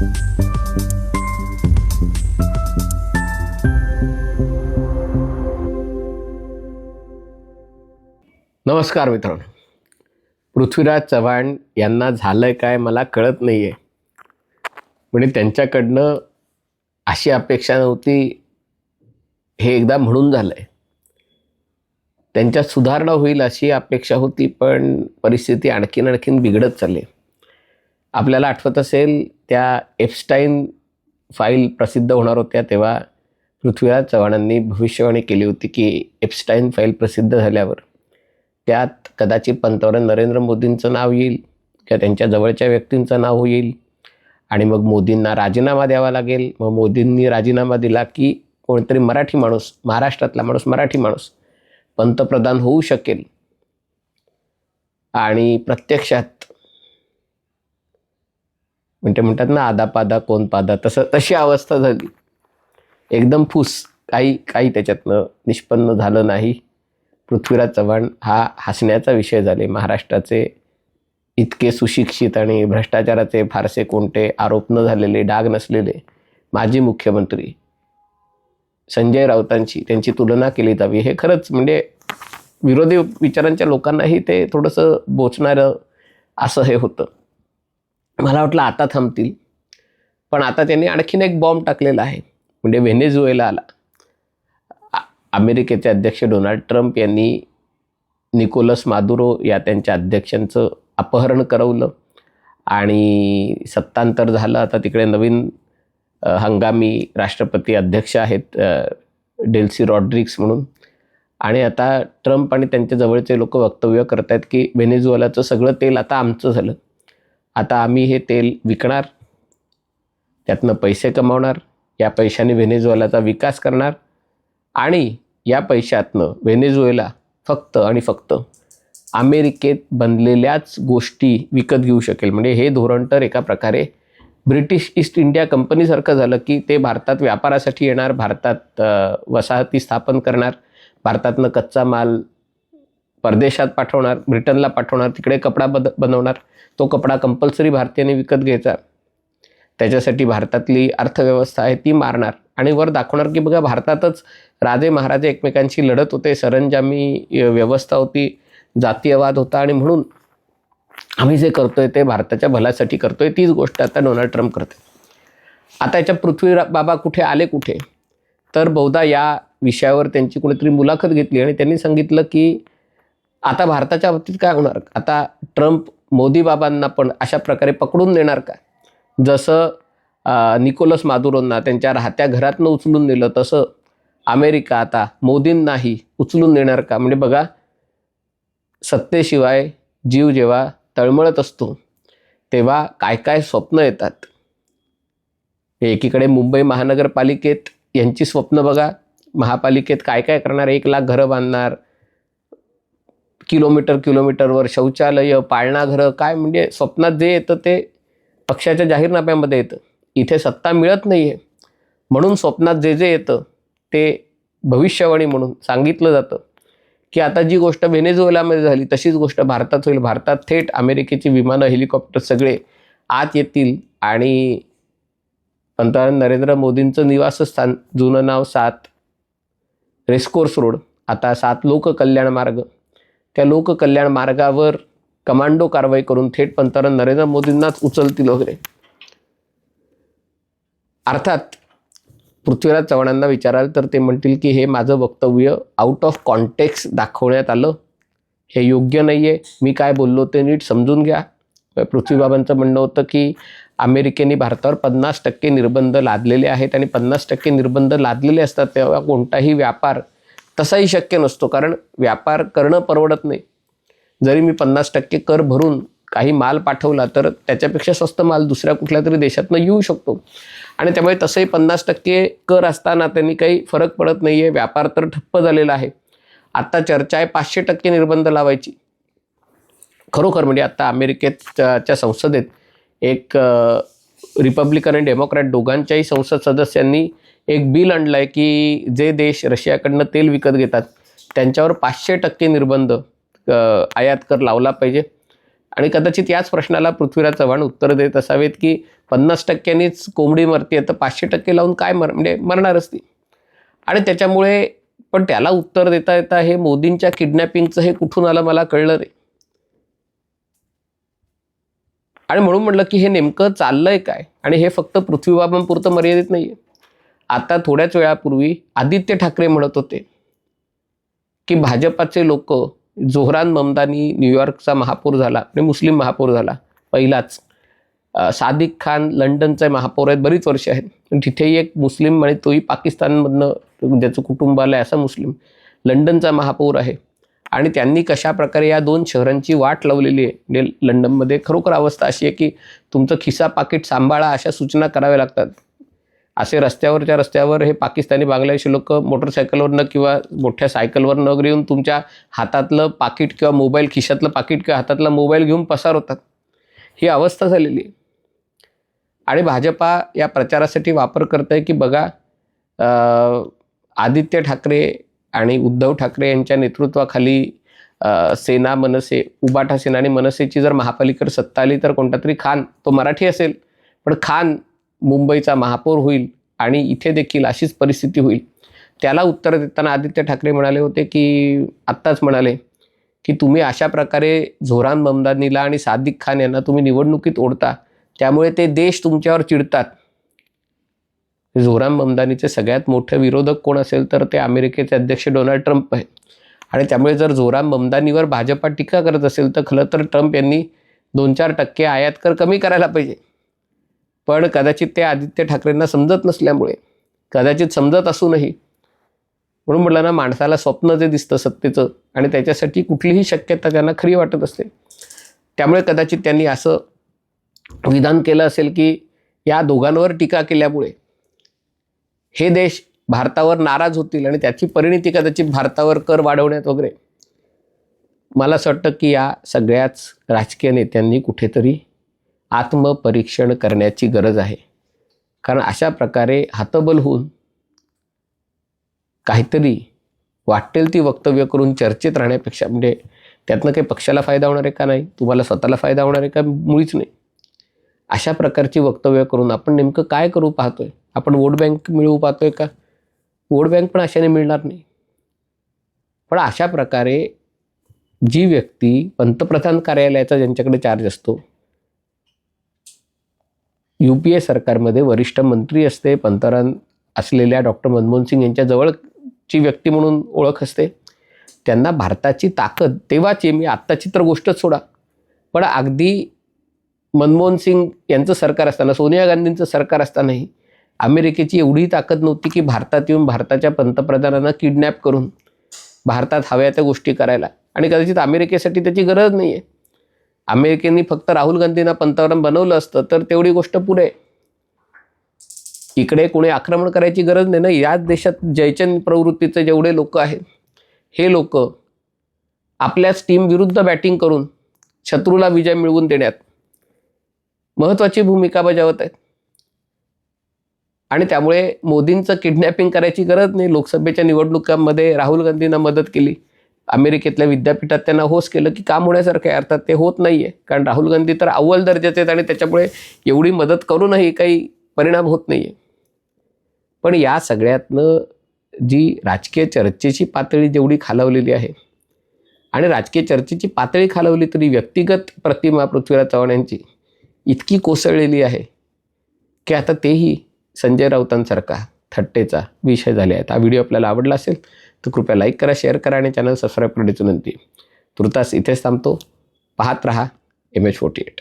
नमस्कार मित्रांनो. पृथ्वीराज चव्हाण यांना झालंय काय मला कळत नाही आहे म्हणजे त्यांच्याकडनं अशी अपेक्षा नव्हती हे एकदा म्हणून झालं आहे त्यांच्यात सुधारणा होईल अशी अपेक्षा होती पण परिस्थिती आणखीन आणखीन बिघडत चालली. आपल्याला आठवत असेल त्या एफस्टाईन फाईल प्रसिद्ध होणार होत्या तेव्हा पृथ्वीराज चव्हाणांनी भविष्यवाणी केली होती की एफस्टाईन फाईल प्रसिद्ध झाल्यावर त्यात कदाचित पंतप्रधान नरेंद्र मोदींचं नाव येईल किंवा त्यांच्या जवळच्या व्यक्तींचं नाव येईल आणि मग मोदींना राजीनामा द्यावा लागेल. मग मोदींनी राजीनामा दिला की कोणतरी मराठी माणूस महाराष्ट्रातला माणूस मराठी माणूस पंतप्रधान होऊ शकेल. आणि प्रत्यक्षात म्हणजे म्हणतात ना आदा पादा कोण पादा तसं तशी अवस्था झाली. एकदम फुस काही काही त्याच्यातनं निष्पन्न झालं नाही. पृथ्वीराज चव्हाण हा हसण्याचा विषय झाले. महाराष्ट्राचे इतके सुशिक्षित आणि भ्रष्टाचाराचे फारसे कोणते आरोप न झालेले डाग नसलेले माजी मुख्यमंत्री संजय राऊतांची त्यांची तुलना केली जावी. हे खरंच म्हणजे विरोधी विचारांच्या लोकांनाही ते थोडंसं बोचणारं असं हे होतं. मला वाटलं आता थांबतील. पण आता त्यांनी आणखीन एक बॉम्ब टाकलेला आहे. म्हणजे व्हेनेझुएला आला अमेरिकेचे अध्यक्ष डोनाल्ड ट्रम्प यांनी निकोलस मादुरो या त्यांच्या अध्यक्षांचं अपहरण करवलं. आणि सत्तांतर झालं. आता तिकडे नवीन हंगामी राष्ट्रपती अध्यक्ष आहेत डेल्सी रॉड्रिक्स म्हणून. आणि आता ट्रम्प आणि त्यांच्या जवळचे लोक वक्तव्य करत आहेत की व्हेनेझुएलाचं सगळं तेल आता आमचं झालं. आता आम्ही हे तेल विकणार त्यातनं पैसे कमावणार या पैशाने व्हेनेझुएलाचा विकास करणार आणि या पैशातनं व्हेनेझुएला फक्त आणि फक्त अमेरिकेत बनलेल्याच गोष्टी विकत घेऊ शकेल. म्हणजे हे धोरण तर एका प्रकारे ब्रिटिश ईस्ट इंडिया कंपनीसारखं झालं की ते भारतात व्यापारासाठी येणार भारतात वसाहती स्थापन करणार भारतातनं कच्चा माल परदेशात पाठवणार ब्रिटनला पाठवणार तिकडे कपडा बद बनवणार तो कपडा कंपल्सरी भारतीयांनी विकत घ्यायचा. त्याच्यासाठी भारतातली अर्थव्यवस्था आहे ती मारणार. आणि वर दाखवणार की बघा भारतातच राजे महाराजे एकमेकांशी लढत होते सरंजामी व्यवस्था होती जातीयवाद होता आणि म्हणून आम्ही जे करतोय ते भारताच्या भल्यासाठी करतोय तीच गोष्ट आता डोनाल्ड ट्रम्प करते. आता याच्या पृथ्वी बाबा कुठे आले कुठे? तर बहुधा या विषयावर त्यांची कुणीतरी मुलाखत घेतली आणि त्यांनी सांगितलं की आता भारताच्या बाबतीत काय होणार? आता ट्रम्प मोदी बाबांना पण अशा प्रकारे पकडून देणार का जसं निकोलस मादुरोंना त्यांच्या राहत्या घरातनं उचलून नेलं तसं अमेरिका आता मोदींनाही उचलून देणार का? म्हणजे बघा सत्तेशिवाय जीव जेव्हा तळमळत असतो तेव्हा काय काय स्वप्न येतात? एकीकडे मुंबई महानगरपालिकेत यांची स्वप्न बघा. महापालिकेत काय काय करणार? एक लाख घरं बांधणार किलोमीटर किलोमीटरवर शौचालय पाळणाघरं काय म्हणजे स्वप्नात जे येतं ते पक्षाच्या जाहीरनाम्यामध्ये येतं. इथे सत्ता मिळत नाही आहे म्हणून स्वप्नात जे जे येतं ते भविष्यवाणी म्हणून सांगितलं जातं. की आता जी गोष्ट व्हेनेझुएलामध्ये झाली तशीच गोष्ट भारतात होईल. भारतात थेट अमेरिकेची विमानं हेलिकॉप्टर सगळे आत येतील आणि पंतप्रधान नरेंद्र मोदींचं निवासस्थान जुनं नाव सात रेस्कोर्स रोड. आता सात लोककल्याण मार्ग. त्या लोककल्याण मार्गावर कमांडो कारवाई करून थेट पंतप्रधान नरेंद्र मोदींनाच उचलतील वगैरे. अर्थात पृथ्वीराज चव्हाणांना विचाराल तर ते म्हणतील की हे माझं वक्तव्य आउट ऑफ कॉन्टेक्स दाखवण्यात आलं. हे योग्य नाही आहे मी काय बोललो ते नीट समजून घ्या. पृथ्वीबाबांचं म्हणणं होतं की अमेरिकेने भारतावर पन्नास टक्के निर्बंध लादलेले आहेत आणि पन्नास टक्के निर्बंध लादलेले असतात तेव्हा कोणताही व्यापार तसाही शक्य नसतो कारण व्यापार करणं परवडत नाही. जरी मी पन्नास टक्के कर भरून काही माल पाठवला तर त्याच्यापेक्षा स्वस्त माल दुसऱ्या कुठल्या तरी देशातनं येऊ शकतो. आणि त्यामुळे तसंही पन्नास टक्के कर असताना त्यांनी काही फरक पडत नाही आहे व्यापार तर ठप्प झालेला आहे. आत्ता चर्चा आहे पाचशे टक्के निर्बंध लावायची. खरोखर म्हणजे आत्ता अमेरिकेच्या संसदेत एक रिपब्लिकन आणि डेमोक्रॅट दोघांच्याही संसद सदस्यांनी एक बिल आणलं आहे की जे देश रशियाकडनं तेल विकत घेतात त्यांच्यावर पाचशे टक्के निर्बंध आयात कर लावला पाहिजे. आणि कदाचित याच प्रश्नाला पृथ्वीराज चव्हाण उत्तर देत असावेत की पन्नास टक्क्यांनीच कोंबडी मरते तर पाचशे टक्के लावून काय मर म्हणजे मरणारच ती. आणि त्याच्यामुळे पण त्याला उत्तर देता येता हे मोदींच्या किडनॅपिंगचं हे कुठून आलं मला कळलं रे आणि म्हणून म्हटलं की हे नेमकं चाललंय काय? आणि हे फक्त पृथ्वीबाबांपुरतं मर्यादित नाहीये. आता थोड्याच वेळापूर्वी आदित्य ठाकरे म्हणत होते की भाजपाचे लोक जोहरान ममदानी न्यूयॉर्कचा महापौर झाला आणि मुस्लिम महापौर झाला पहिलाच. सादिक खान लंडनचे महापौर आहेत बरीच वर्ष आहेत. पण तिथेही एक मुस्लिम म्हणजे तोही पाकिस्तानमधनं ज्याचं कुटुंब आलं आहे असा मुस्लिम लंडनचा महापौर आहे. आणि त्यांनी कशा प्रकारे या दोन शहरांची वाट लावलेली आहे म्हणजे लंडनमध्ये खरोखर अवस्था अशी आहे की तुमचं खिसा पाकिट सांभाळा अशा सूचना कराव्या लागतात. असे रस्त्यावरच्या रस्त्यावर हे पाकिस्तानी बांगलादेशी लोक मोटरसायकलवरनं किंवा मोठ्या सायकलवरनं वगैरे येऊन तुमच्या हातातलं पाकिट किंवा मोबाईल खिशातलं पाकिट किंवा हातातला मोबाईल घेऊन पसार होतात. ही अवस्था झालेली आहे. आणि भाजपा या प्रचारासाठी वापर करत आहे की बघा आदित्य ठाकरे आणि उद्धव ठाकरे यांच्या नेतृत्वाखाली सेना मनसे उबाठा सेना आणि मनसेची जर महापालिकेवर सत्ता आली तर कोणता तरी खान तो मराठी असेल. पण खान मुंबईचा महापौर होईल आणि इथे देखील अशीच परिस्थिती होईल. त्याला उत्तर देताना आदित्य ठाकरे म्हणाले होते की आत्ताच म्हणाले की तुम्ही अशा प्रकारे झोरान ममदानीला आणि सादिक खान यांना तुम्ही निवडणुकीत ओढता त्यामुळे ते देश तुमच्यावर चिडतात. झोरान ममदानीचे सगळ्यात मोठे विरोधक कोण असेल तर ते अमेरिकेचे अध्यक्ष डोनाल्ड ट्रम्प आहे. आणि त्यामुळे जर झोरान ममदानीवर भाजपा टीका करत असेल तर खरं तर ट्रम्प यांनी दोन चार टक्के आयात कर कमी करायला पाहिजे. पण कदाचित ते आदित्य ठाकरेंना समजत नसल्यामुळे कदाचित समजत असूनही म्हणून म्हटलं ना माणसाला स्वप्न जे दिसतं सत्तेचं आणि त्याच्यासाठी कुठलीही शक्यता त्यांना खरी वाटत असते. त्यामुळे कदाचित त्यांनी असं विधान केलं असेल की या दोघांवर टीका केल्यामुळे हे देश भारतावर नाराज होतील आणि त्याची परिणिती कदाचित भारतावर कर वाढवण्यात वगैरे. मला असं वाटतं की या सगळ्याच राजकीय नेत्यांनी कुठेतरी आत्मपरीक्षण करण्याची गरज आहे. कारण अशा प्रकारे हातबल होऊन काहीतरी वाटेल ती वक्तव्य करून चर्चेत राहण्यापेक्षा म्हणजे त्यातनं काही पक्षाला फायदा होणार आहे का नाही? तुम्हाला स्वतःला फायदा होणार आहे का? मुळीच नाही. अशा प्रकारची वक्तव्य करून आपण नेमकं काय करू पाहतोय? आपण वोट बँक मिळवू पाहतोय का? वोट बँक पण अशाने मिळणार नाही. पण अशा प्रकारे जी व्यक्ती पंतप्रधान कार्यालयाचा ज्यांच्याकडे चार्ज असतो यू पी ए सरकारमध्ये वरिष्ठ मंत्री असते पंतप्रधान असलेल्या डॉक्टर मनमोहन सिंग यांच्या जवळची व्यक्ती म्हणून ओळख असते. त्यांना भारताची ताकद तेव्हाची मी आत्ताची तर गोष्टच सोडा. पण अगदी मनमोहन सिंग यांचं सरकार असताना सोनिया गांधींचं सरकार असतानाही अमेरिकेची एवढी ताकद नव्हती की भारतात येऊन भारताच्या पंतप्रधानांना किडनॅप करून भारतात हव्या त्या गोष्टी करायला. आणि कदाचित अमेरिकेसाठी त्याची गरज नाही आहे अमेरिकेने फक्त राहुल गांधींना पंतप्रधान बनवलं असतं तर तेवढी गोष्ट पुढे. इकडे कोणी आक्रमण करायची गरज नाही ना याच देशात जयचंद प्रवृत्तीचे जेवढे लोक आहेत हे लोक आपल्याच टीम विरुद्ध बॅटिंग करून शत्रूला विजय मिळवून देण्यात महत्त्वाची भूमिका बजावत आहेत. आणि त्यामुळे मोदींचं किडनॅपिंग करायची गरज नाही लोकसभेच्या निवडणुकांमध्ये राहुल गांधींना मदत केली. अमेरिकेतल्या विद्यापीठात त्यांना होस केलं की काम होण्यासारखं आहे. अर्थात ते होत नाही आहे कारण राहुल गांधी तर अव्वल दर्जाचे आहेत आणि त्याच्यामुळे एवढी मदत करूनही काही परिणाम होत नाही आहे पण या सगळ्यातनं जी राजकीय चर्चेची पातळी जेवढी खालावलेली आहे आणि राजकीय चर्चेची पातळी खालावली तरी व्यक्तिगत प्रतिमा पृथ्वीराज चव्हाण यांची इतकी कोसळलेली आहे की आता तेही संजय राऊतांसारखा थट्टेचा विषय झाले आहेत. हा व्हिडिओ आपल्याला आवडला असेल तर कृपया लाईक करा शेअर करा आणि चॅनल सबस्क्राईब करण्याची विनंती तुर्तास इथेच थांबतो. पाहत रहा एम एच फोर्टी एट